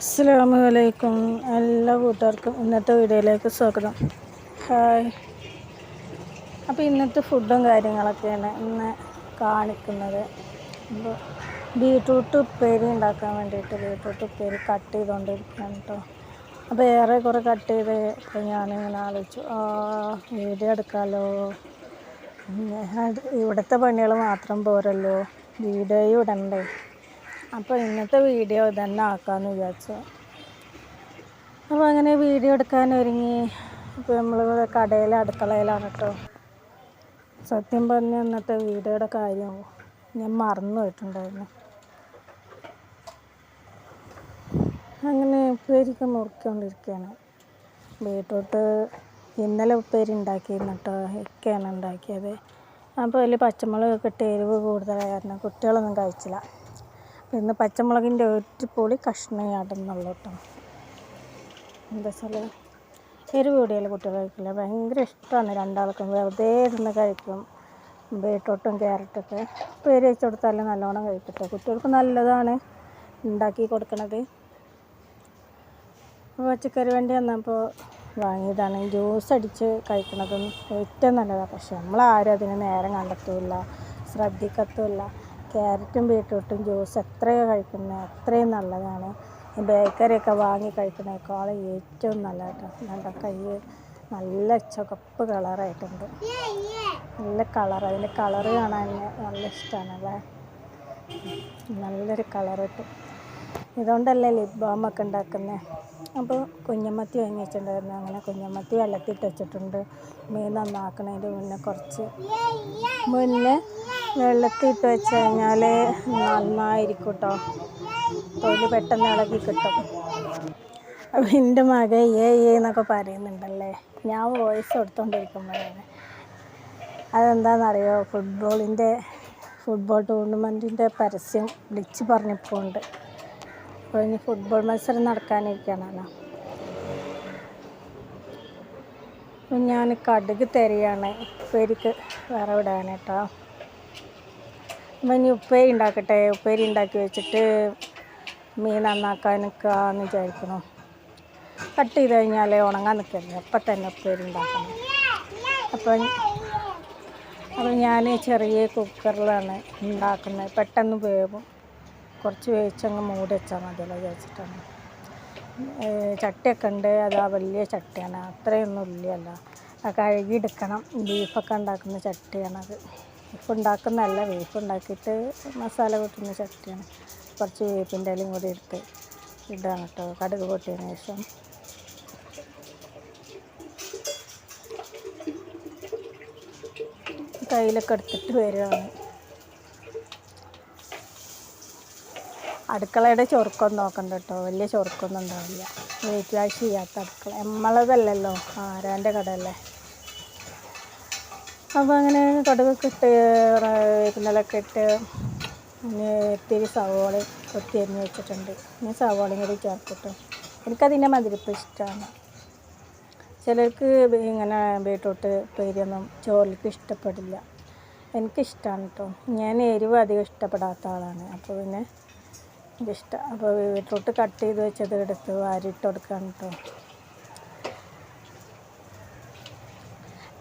അസ്സാമു അലൈക്കും എല്ലാ കൂട്ടുകാർക്കും ഇന്നത്തെ വീഡിയോയിലേക്ക് സ്വാഗതം. ഹായ്. അപ്പോൾ ഇന്നത്തെ ഫുഡും കാര്യങ്ങളൊക്കെയാണ് ഇന്ന് കാണിക്കുന്നത്. അപ്പോൾ ബീട്രൂട്ട് ഉപ്പേരി ഉണ്ടാക്കാൻ വേണ്ടിയിട്ട് ബീട്രൂട്ട് ഉപ്പേരി കട്ട് ചെയ്തുകൊണ്ടിരിക്കുകയാണ് കേട്ടോ. അപ്പോൾ ഏറെ കുറേ കട്ട് ചെയ്ത് അപ്പോൾ ഞാനിങ്ങനെ ആലോചിച്ചു ആ വീഡിയോ എടുക്കാമല്ലോ ഇവിടുത്തെ പണികൾ മാത്രം പോരല്ലോ വീഡിയോയും ഇടണ്ടേ അപ്പോൾ ഇന്നത്തെ വീഡിയോ ഇതന്നെ ആക്കാമെന്ന് വിചാരിച്ചു. അപ്പോൾ അങ്ങനെ വീഡിയോ എടുക്കാൻ ഒരുങ്ങി. ഇപ്പോൾ നമ്മൾ കടയിൽ അടുക്കളയിലാണ് കേട്ടോ സത്യം പറഞ്ഞ ഇന്നത്തെ വീഡിയോയുടെ കാര്യം ഞാൻ മറന്നു പോയിട്ടുണ്ടായിരുന്നു. അങ്ങനെ ഉപ്പേരിക്ക് മുറിക്കൊണ്ടിരിക്കുകയാണ് ബീട്രൂട്ട് ഇന്നലെ ഉപ്പേരി ഉണ്ടാക്കിയിരുന്നു കേട്ടോ ഒക്കെയാണ് ഉണ്ടാക്കിയത്. അപ്പോൾ അതിൽ പച്ചമുളക് ഇട്ട് എരിവ് കൂടുതലായ കാരണം കുട്ടികളൊന്നും കഴിച്ചില്ല. ഇന്ന് പച്ചമുളകിന്റെ ഒറ്റപ്പൊളി പൊളി കഷ്ണം ഇടുന്നുള്ളൂ കേട്ടോ എന്താ വെച്ചാൽ എരിവ് കൂടിയാൽ കുട്ടികൾ കഴിക്കില്ല. ഭയങ്കര ഇഷ്ടമാണ് രണ്ടാൾക്കും. വെറുതെ ഇരുന്ന് കഴിക്കും. ബീട്രൂട്ടും ക്യാരറ്റൊക്കെ. പേര് വെച്ച് കൊടുത്താലും നല്ലോണം കഴിക്കട്ടെ. കുട്ടികൾക്ക് നല്ലതാണ് ഉണ്ടാക്കി കൊടുക്കണത്. പച്ചക്കറി വേണ്ടി വന്നപ്പോൾ വാങ്ങിയതാണ്. ജ്യൂസ് അടിച്ച് കഴിക്കണതും ഏറ്റവും നല്ലതാണ്. പക്ഷെ നമ്മളാരും അതിന് നേരം കണ്ടെത്തില്ല ശ്രദ്ധിക്കത്തുമില്ല. ക്യാരറ്റും ബീട്രൂട്ടും ജ്യൂസ് എത്രയോ കഴിക്കുന്നത് അത്രയും നല്ലതാണ്. ബേക്കറിയൊക്കെ വാങ്ങി കഴിക്കുന്നതിനേക്കാൾ ഏറ്റവും നല്ലതാട്ടോ. നല്ല കൈ നല്ല ചുവപ്പ് കളറായിട്ടുണ്ട്. നല്ല കളർ അതിന്റെ കളറ് കാണാൻ നല്ല ഇഷ്ടമാണല്ലേ നല്ലൊരു കളർ കിട്ടും. ഇതുകൊണ്ടല്ലേ ലിപ് ബാമൊക്കെ ഉണ്ടാക്കുന്നത് അപ്പോൾ കുഞ്ഞമ്മത്തി വാങ്ങി വെച്ചിട്ടുണ്ടായിരുന്നു. അങ്ങനെ കുഞ്ഞമ്മത്തി വെള്ളത്തിട്ട് വെച്ചിട്ടുണ്ട്. മീൻ നന്നാക്കണതിന്റെ മുന്നേ കുറച്ച് മുന്നേ വെള്ളത്തിട്ട് വെച്ച് കഴിഞ്ഞാൽ നന്നായിരിക്കും കേട്ടോ തൊലി പെട്ടെന്ന് ഇളകി കിട്ടും അപ്പം എന്റെ മകൻ ഏ ഏ എന്നൊക്കെ പറയുന്നുണ്ടല്ലേ? ഞാൻ വോയിസ് കൊടുത്തോണ്ടിരിക്കുമ്പോഴാണ്. അതെന്താണെന്നറിയോ ഫുട്ബോളിന്റെ ഫുട്ബോൾ ടൂർണമെന്റിന്റെ പരസ്യം വിളിച്ച് പറഞ്ഞപ്പോൾ ഉണ്ട് അപ്പോൾ ഇനി ഫുട്ബോൾ മത്സരം നടക്കാനിരിക്കുകയാണല്ലോ അപ്പം ഞാൻ കടുക് തരികയാണ് ഉപ്പേരിക്ക് വേറെ വിടാൻ കേട്ടോ. ഇനി ഉപ്പേരി ഉണ്ടാക്കട്ടെ. ഉപ്പേരി ഉണ്ടാക്കി വെച്ചിട്ട് മീൻ നന്നാക്കാൻ നിൽക്കാമെന്ന് വിചാരിക്കണം കട്ട് ചെയ്ത് കഴിഞ്ഞാൽ ഉണങ്ങാൻ നിൽക്കരുത് അപ്പം തന്നെ ഉപ്പേരി ഉണ്ടാക്കണം. അപ്പം അപ്പം ഞാൻ ചെറിയ കുക്കറിലാണ് ഉണ്ടാക്കുന്നത്. പെട്ടെന്ന് വേവും. കുറച്ച് വേവിച്ചങ്ങ് മൂടി വെച്ചാൽ മതിയല്ലോ വിചാരിച്ചിട്ടാണ്. ചട്ടിയൊക്കെ ഉണ്ട്. അത് ആ വലിയ ചട്ടിയാണ്. അത്രയൊന്നും ഇല്ലല്ലോ. കഴുകിയെടുക്കണം. ബീഫൊക്കെ ഉണ്ടാക്കുന്ന ചട്ടിയാണത്. ബീഫ് ഉണ്ടാക്കുന്നതല്ല വേപ്പ് ഉണ്ടാക്കിയിട്ട് മസാല കൂട്ടുന്ന ചട്ടിയാണ്. കുറച്ച് വേപ്പിന്റെ ഇലയും കൂടി എടുത്ത് ഇടാണ് കേട്ടോ. കടുക് പൊട്ടിയതിന് ശേഷം. കയ്യിലൊക്കെ എടുത്തിട്ട് വരികയാണ്. അടുക്കളയുടെ ചൊറുക്കൊന്നും നോക്കണ്ട കേട്ടോ. വലിയ ചൊറുക്കൊന്നും ഉണ്ടാവില്ല. വെയിറ്റ് വാഷ് ചെയ്യാത്ത അടുക്കള. നമ്മളതല്ലല്ലോ. ആരാന്റെ കടയല്ലേ? അപ്പോൾ അങ്ങനെ കടുകൊക്കെ ഇട്ട് വേപ്പിനലൊക്കെ ഇട്ട് പിന്നെ ഇത്തിരി സവോള കൊത്തി അരിഞ്ഞ് വെച്ചിട്ടുണ്ട്. ഇനി സവോളയും കൂടി ചേർത്തിട്ട്. എനിക്കതിന്റെ മതിരിപ്പ് ഇഷ്ടമാണ് ചിലർക്ക് ഇങ്ങനെ ബീട്രൂട്ട് പേരിയൊന്നും ചോറിലേക്ക് ഇഷ്ടപ്പെടില്ല. എനിക്കിഷ്ടമാണ് കേട്ടോ ഞാൻ എരിവ് അധികം ഇഷ്ടപ്പെടാത്ത ആളാണ്. അപ്പോൾ പിന്നെ എനിക്കിഷ്ടം അപ്പോൾ ബീട്രൂട്ട് കട്ട് ചെയ്ത് വെച്ചത് എടുത്ത് വാരിയിട്ട് കൊടുക്കാൻ കേട്ടോ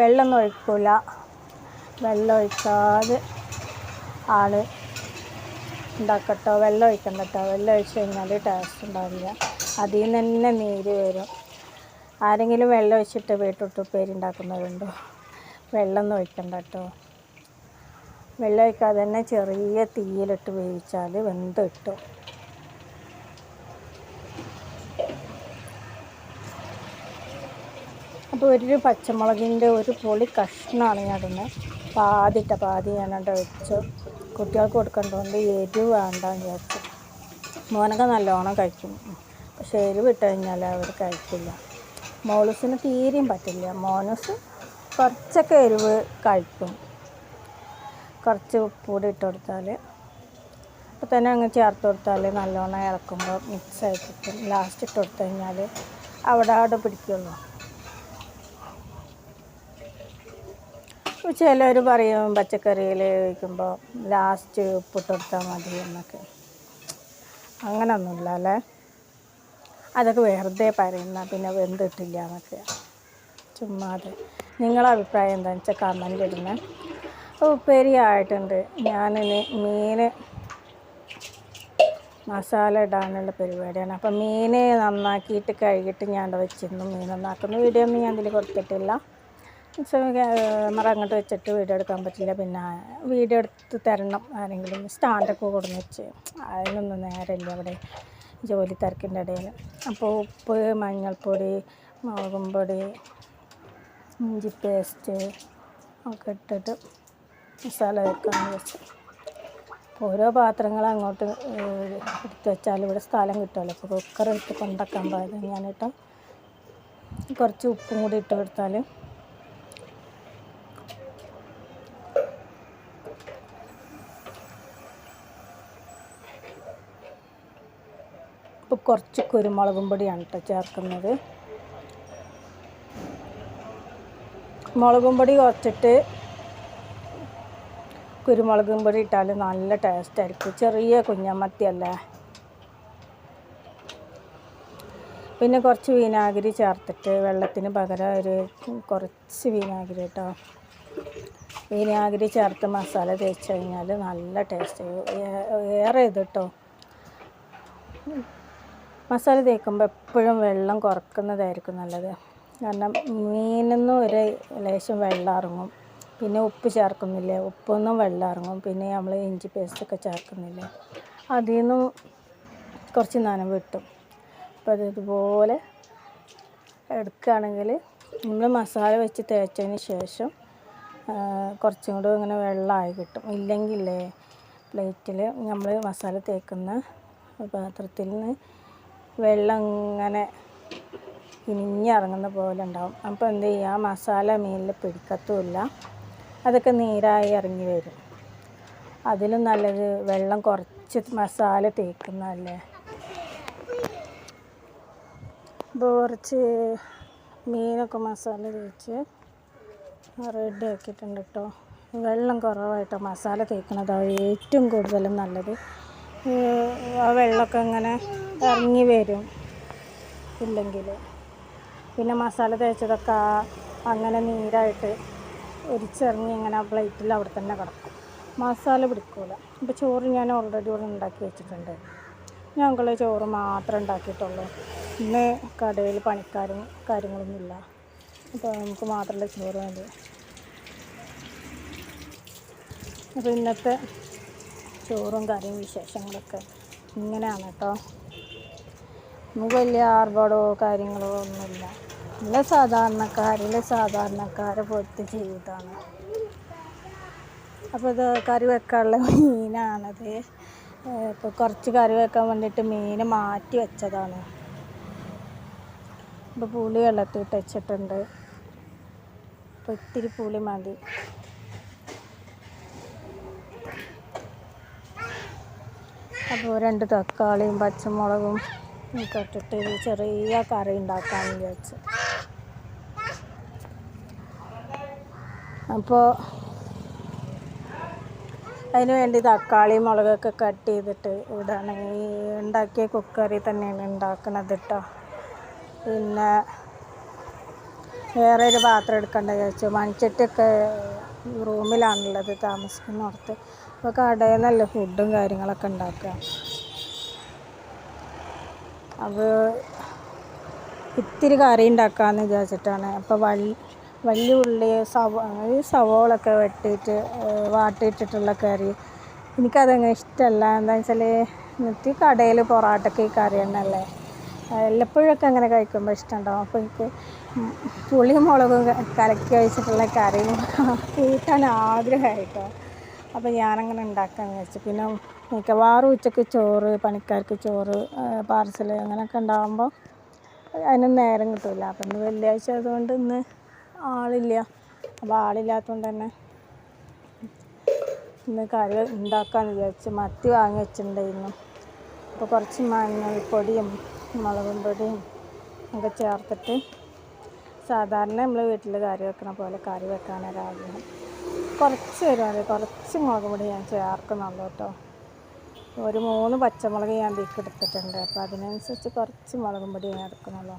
വെള്ളമൊന്നും ഒഴിക്കില്ല വെള്ളം ഒഴിക്കാതെ ആണ് ഉണ്ടാക്കട്ടോ. വെള്ളം ഒഴിക്കണ്ട കേട്ടോ വെള്ളം ഒഴിച്ച് കഴിഞ്ഞാൽ ടേസ്റ്റ് ഉണ്ടാവില്ല. അതിൽ നിന്ന് തന്നെ നീര് വരും. ആരെങ്കിലും വെള്ളം ഒഴിച്ചിട്ട് വീട്ടിട്ട് ഉപ്പേരി ഉണ്ടാക്കുന്നവരുണ്ടോ? വെള്ളമൊന്നും ഒഴിക്കണ്ട കേട്ടോ വെള്ളം ഒഴിക്കാതെ തന്നെ ചെറിയ തീയിലിട്ട് വേവിച്ചാൽ വെന്ത് കിട്ടും. അപ്പോൾ ഒരു പച്ചമുളകിന്റെ ഒരു പൊളി കഷ്ണമാണ് ഞാൻ ഇടുന്നത്. പാതിട്ട പാതി ഞാനണ്ട് വെച്ചു. കുട്ടികൾക്ക് കൊടുക്കേണ്ടതുകൊണ്ട് എരിവ് വേണ്ടെന്ന് വിചാരിച്ചു. മോനൊക്കെ നല്ലോണം കഴിക്കും. പക്ഷേ എരിവ് ഇട്ട് കഴിഞ്ഞാൽ അവർ കഴിക്കില്ല. മോളൂസിന് തീരെയും പറ്റില്ല. മോനൂസ് കുറച്ചൊക്കെ എരിവ് കഴിക്കും. കുറച്ച് ഉപ്പൂടി ഇട്ട് കൊടുത്താൽ അപ്പോൾ തന്നെ അങ്ങ് ചേർത്ത് കൊടുത്താൽ നല്ലോണം ഇളക്കുമ്പോൾ മിക്സ് ആയി കിട്ടും. ലാസ്റ്റ് ഇട്ട് കൊടുത്തു കഴിഞ്ഞാൽ അവിടെ അവിടെ പിടിക്കുള്ളൂ. ചിലർ പറയും പച്ചക്കറിയിൽ വയ്ക്കുമ്പോൾ ലാസ്റ്റ് ഉപ്പിട്ട് കൊടുത്താൽ മതി എന്നൊക്കെ. അങ്ങനൊന്നുമില്ല അല്ലേ? അതൊക്കെ വെറുതെ പറയുന്ന പിന്നെ വെന്തിട്ടില്ല എന്നൊക്കെ. ചുമ്മാതെ നിങ്ങളെ അഭിപ്രായം എന്താണെന്ന് വെച്ചാൽ കമന്റ് ഇടുന്നത് ഉപ്പേരി ആയിട്ടുണ്ട് ഞാനിനി മീൻ മസാല ഇടാനുള്ള പരിപാടിയാണ്. അപ്പം മീനെ നന്നാക്കിയിട്ട് കഴുകിയിട്ട് ഞാൻ വെച്ചിരുന്നു. മീൻ നന്നാക്കുന്ന വീഡിയോ ഒന്നും ഞാൻ ഇതിൽ കൊടുത്തിട്ടില്ല. ക്യാമറ അങ്ങോട്ട് വെച്ചിട്ട് വീഡിയോ എടുക്കാൻ പറ്റില്ല. പിന്നെ വീഡിയോ എടുത്ത് തരണം. ആരെങ്കിലും സ്റ്റാൻഡൊക്കെ കൊടുന്ന് വെച്ച്. അതിനൊന്നും നേരമില്ല അവിടെ ജോലി തിരക്കിന്റെ ഇടയിൽ. അപ്പോൾ ഉപ്പ് മഞ്ഞൾപ്പൊടി മുളകും പൊടി ഇഞ്ചി പേസ്റ്റ് ഒക്കെ ഇട്ടിട്ട് മസാല വെക്കാൻ വെച്ച്. ഓരോ പാത്രങ്ങൾ അങ്ങോട്ട് എടുത്ത് വെച്ചാൽ ഇവിടെ സ്ഥലം കിട്ടുമല്ലോ. അപ്പോൾ കുക്കർ എടുത്ത് കൊണ്ടാക്കാൻ പാടില്ല. ഞാനിട്ട് കുറച്ച് ഉപ്പും കൂടി ഇട്ട് കൊടുത്താൽ കുറച്ച് കുരുമുളകും പൊടിയാണ് കേട്ടോ ചേർക്കുന്നത്. മുളകും പൊടി കുറച്ചിട്ട് കുരുമുളകും പൊടി ഇട്ടാൽ നല്ല ടേസ്റ്റ് ആയിരിക്കും. ചെറിയ കുഞ്ഞമത്തിയല്ലേ പിന്നെ കുറച്ച് വിനാഗിരി ചേർത്തിട്ട് വെള്ളത്തിന് പകരം ഒരു കുറച്ച് വിനാഗിരി കേട്ടോ വിനാഗിരി ചേർത്ത് മസാല തേച്ച് കഴിഞ്ഞാൽ നല്ല ടേസ്റ്റ് ഏറെ ഇത് കേട്ടോ മസാല തേക്കുമ്പോൾ എപ്പോഴും വെള്ളം കുറക്കുന്നതായിരിക്കും നല്ലത്. കാരണം മീനൊന്നും ഒരു ലേശം വെള്ളം ഇറങ്ങും. പിന്നെ ഉപ്പ് ചേർക്കുന്നില്ലേ? ഉപ്പൊന്നും വെള്ളം ഇറങ്ങും. പിന്നെ നമ്മൾ ഇഞ്ചി പേസ്റ്റൊക്കെ ചേർക്കുന്നില്ലേ? അതിൽ നിന്നും കുറച്ച് നനവ് കിട്ടും അപ്പോൾ അത് ഇതുപോലെ എടുക്കുകയാണെങ്കിൽ നമ്മൾ മസാല വെച്ച് തേച്ചതിന് ശേഷം കുറച്ചും കൂടെ ഇങ്ങനെ വെള്ളമായി കിട്ടും. ഇല്ലെങ്കിലേ പ്ലേറ്റിൽ നമ്മൾ മസാല തേക്കുന്ന പാത്രത്തിൽ നിന്ന് വെള്ളം ഇങ്ങനെ ഇനിഞ്ഞിറങ്ങുന്ന പോലെ ഉണ്ടാവും അപ്പോൾ എന്ത് ചെയ്യുക മസാല മീനിൽ പിടിക്കത്തുമില്ല. അതൊക്കെ നീരായി ഇറങ്ങി വരും. അതിലും നല്ലത് വെള്ളം കുറച്ച് മസാല തേക്കുന്നതല്ലേ? ഇപ്പോൾ കുറച്ച് മീനൊക്കെ മസാല തേച്ച് റെഡി ആക്കിയിട്ടുണ്ട് കേട്ടോ വെള്ളം കുറവായിട്ടോ മസാല തേക്കണതാണ് ഏറ്റവും കൂടുതലും നല്ലത്. ആ വെള്ളമൊക്കെ ഇങ്ങനെ ഇറങ്ങി വരും. ഇല്ലെങ്കിൽ പിന്നെ മസാല തേച്ചതൊക്കെ അങ്ങനെ നീരായിട്ട് ഒരിച്ചിറങ്ങി ഇങ്ങനെ ആ പ്ലേറ്റിൽ അവിടെ തന്നെ കിടക്കും. മസാല പിടിക്കൂല. ഇപ്പോൾ ചോറ് ഞാൻ ഓൾറെഡി ഇവിടെ ഉണ്ടാക്കി വെച്ചിട്ടുണ്ട്. ഞങ്ങൾ ചോറ് മാത്രമേ ഉണ്ടാക്കിയിട്ടുള്ളൂ. ഇന്ന് കടയിൽ പണിക്കാരും കാര്യങ്ങളൊന്നുമില്ല അപ്പോൾ നമുക്ക് മാത്രമല്ല ചോറ് മതി. അപ്പോൾ ഇന്നത്തെ ചോറും കറിയും വിശേഷങ്ങളൊക്കെ ഇങ്ങനെയാണ് കേട്ടോ. നമുക്ക് വലിയ ആർഭാടോ കാര്യങ്ങളോ ഒന്നുമില്ല. നല്ല സാധാരണക്കാരിലെ സാധാരണക്കാരെ പോലത്തെ ജീവിതമാണ്. അപ്പോൾ ഇത് കറി വെക്കാനുള്ള മീനാണത്. ഇപ്പോൾ കുറച്ച് കറി വെക്കാൻ വേണ്ടിയിട്ട് മീൻ മാറ്റി വെച്ചതാണ്. ഇപ്പോൾ പുളി വെള്ളത്തിട്ട് വെച്ചിട്ടുണ്ട്. ഇപ്പോൾ ഇത്തിരി പുളി മതി. അപ്പോൾ രണ്ട് തക്കാളിയും പച്ചമുളകും ഒക്കെ ഇട്ടിട്ട് ഒരു ചെറിയ കറി ഉണ്ടാക്കാമെന്ന് വിചാരിച്ചു. അപ്പോൾ അതിന് വേണ്ടി തക്കാളി മുളകൊക്കെ കട്ട് ചെയ്തിട്ട് ഇവിടെയാണ് ഈ ഉണ്ടാക്കിയ കുക്കറിൽ തന്നെയാണ് ഉണ്ടാക്കുന്നത് കേട്ടോ പിന്നെ വേറെ ഒരു പാത്രം എടുക്കണ്ട വിചാരിച്ചു. മൺചട്ടിയൊക്കെ റൂമിലാണുള്ളത് താമസിക്കുന്നിടത്ത് അപ്പോൾ കടയിൽ നിന്നല്ലേ ഫുഡും കാര്യങ്ങളൊക്കെ ഉണ്ടാക്കുക. അപ്പോൾ ഇത്തിരി കറി ഉണ്ടാക്കാമെന്ന് വിചാരിച്ചിട്ടാണ്. അപ്പോൾ വള്ളി വലിയ ഉള്ളി സവ ഈ സവോളൊക്കെ വെട്ടിയിട്ട് വാട്ടിയിട്ടിട്ടുള്ള കറി. എനിക്കതങ്ങനെ ഇഷ്ടമല്ല. എന്താ വെച്ചാൽ എന്നിട്ട് കടയിൽ പൊറാട്ടയ്ക്ക് കറി തന്നെയല്ലേ? വല്ലപ്പോഴൊക്കെ അങ്ങനെ കഴിക്കുമ്പോൾ ഇഷ്ടമുണ്ടാവും അപ്പോൾ എനിക്ക് പുളിയും മുളകും കലക്കി വെച്ചിട്ടുള്ള കറി കൂട്ടാൻ ആഗ്രഹമായിട്ടോ അപ്പോൾ ഞാനങ്ങനെ ഉണ്ടാക്കാമെന്ന് വെച്ചു പിന്നെ മിക്കവാറും ഉച്ചയ്ക്ക് ചോറ് പണിക്കാർക്ക് ചോറ് പാർസൽ അങ്ങനെയൊക്കെ ഉണ്ടാകുമ്പോൾ അതിനൊന്നും നേരം കിട്ടില്ല അപ്പം ഇന്ന് വെള്ളിയാഴ്ച ആയതുകൊണ്ട് ഇന്ന് ആളില്ല. അപ്പോൾ ആളില്ലാത്തതുകൊണ്ട് തന്നെ ഇന്ന് കറി ഉണ്ടാക്കാമെന്ന് വിചാരിച്ചു. മത്തി വാങ്ങി വെച്ചിട്ടുണ്ടായിരുന്നു. അപ്പോൾ കുറച്ച് മഞ്ഞൾപ്പൊടിയും മുളകും പൊടിയും ഒക്കെ ചേർത്തിട്ട് സാധാരണ നമ്മൾ വീട്ടിൽ കറി വെക്കണ പോലെ കറി വെക്കാനൊരാഗ്രഹം കുറച്ച് വരുമതി കുറച്ച് മുളക് പൊടി ഞാൻ ചേർക്കുന്നുള്ളൂ കേട്ടോ. ഒരു മൂന്ന് പച്ചമുളക് ഞാൻ ഇതിലേക്ക് എടുത്തിട്ടുണ്ട്. അതിനനുസരിച്ച് കുറച്ച് മുളകും പൊടി ഞാൻ എടുക്കുന്നുള്ളൂ.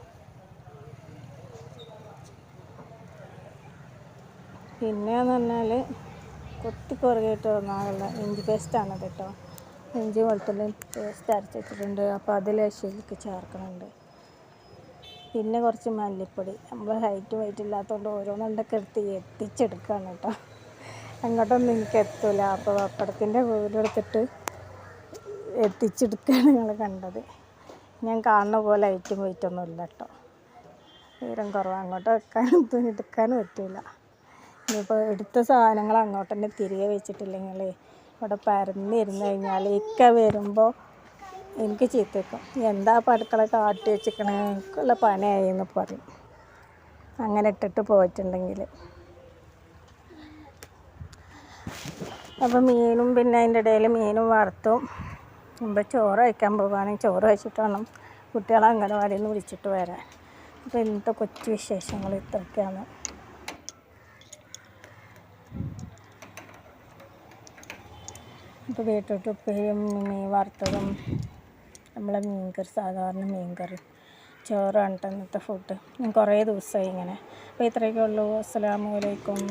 പിന്നെയെന്ന് പറഞ്ഞാൽ കൊത്തി കുറുകിയിട്ട് ഒന്നാകുള്ള ഇഞ്ചി പേസ്റ്റാണ് കേട്ടോ. ഇഞ്ചി വെളുത്തുള്ളി പേസ്റ്റ് അരച്ചിട്ടിട്ടുണ്ട് അപ്പോൾ അത് ശരിക്ക് ചേർക്കുന്നുണ്ട് പിന്നെ കുറച്ച് മല്ലിപ്പൊടി. നമ്മൾ ഹൈറ്റ് വെയിറ്റ് ഇല്ലാത്തതുകൊണ്ട് ഓരോന്നുണ്ടൊക്കെ എടുത്ത് എത്തിച്ചെടുക്കുകയാണ് കേട്ടോ. അങ്ങോട്ടൊന്നും എനിക്ക് എത്തൂല. അപ്പോൾ പപ്പടത്തിന്റെ വീടെടുത്തിട്ട് എത്തിച്ചെടുക്കുകയാണ് നിങ്ങൾ കണ്ടത്. ഞാൻ കാണുന്ന പോലെ ഹൈറ്റും വെയിറ്റൊന്നും ഇല്ല കേട്ടോ. ഉയരം കുറവ്. അങ്ങോട്ട് വെക്കാനും എടുക്കാനും പറ്റില്ല ഇനിയിപ്പോൾ എടുത്ത സാധനങ്ങൾ അങ്ങോട്ട് തന്നെ തിരികെ വെച്ചിട്ടില്ലെങ്കിൽ ഇവിടെ പരന്നിരുന്ന് കഴിഞ്ഞാൽ ഇക്ക വരുമ്പോൾ എനിക്ക് ചീത്തക്കും. എന്താ ഇപ്പം അടുക്കള കാട്ടി വെച്ചിക്കണേ? പണിയായി എന്ന് പറയും. അങ്ങനെ ഇട്ടിട്ട് പോയിട്ടുണ്ടെങ്കിൽ അപ്പോൾ മീനും പിന്നെ അതിന്റെ ഇടയിൽ മീനും വറുത്തും. മുമ്പ് ചോറ് കഴിക്കാൻ പോകുകയാണെങ്കിൽ ചോറ് കഴിച്ചിട്ട് വേണം കുട്ടികളെ അംഗനവാടിയിൽ നിന്ന് വിളിച്ചിട്ട് വരാൻ. അപ്പോൾ ഇന്നത്തെ കൊച്ചു വിശേഷങ്ങൾ ഇത്രയൊക്കെയാണ്. ഇപ്പോൾ ബീട്രൂട്ട് ഉപ്പേരിയും മീൻ വറുത്തതും നമ്മളെ മീൻകറി സാധാരണ മീൻകറി ചോറാണ് കേട്ടോ ഇന്നത്തെ ഫുഡ് ഞാൻ കുറേ ദിവസമായി ഇങ്ങനെ. അപ്പോൾ ഇത്രയൊക്കെ ഉള്ളൂ. അസ്സലാമു അലൈക്കും.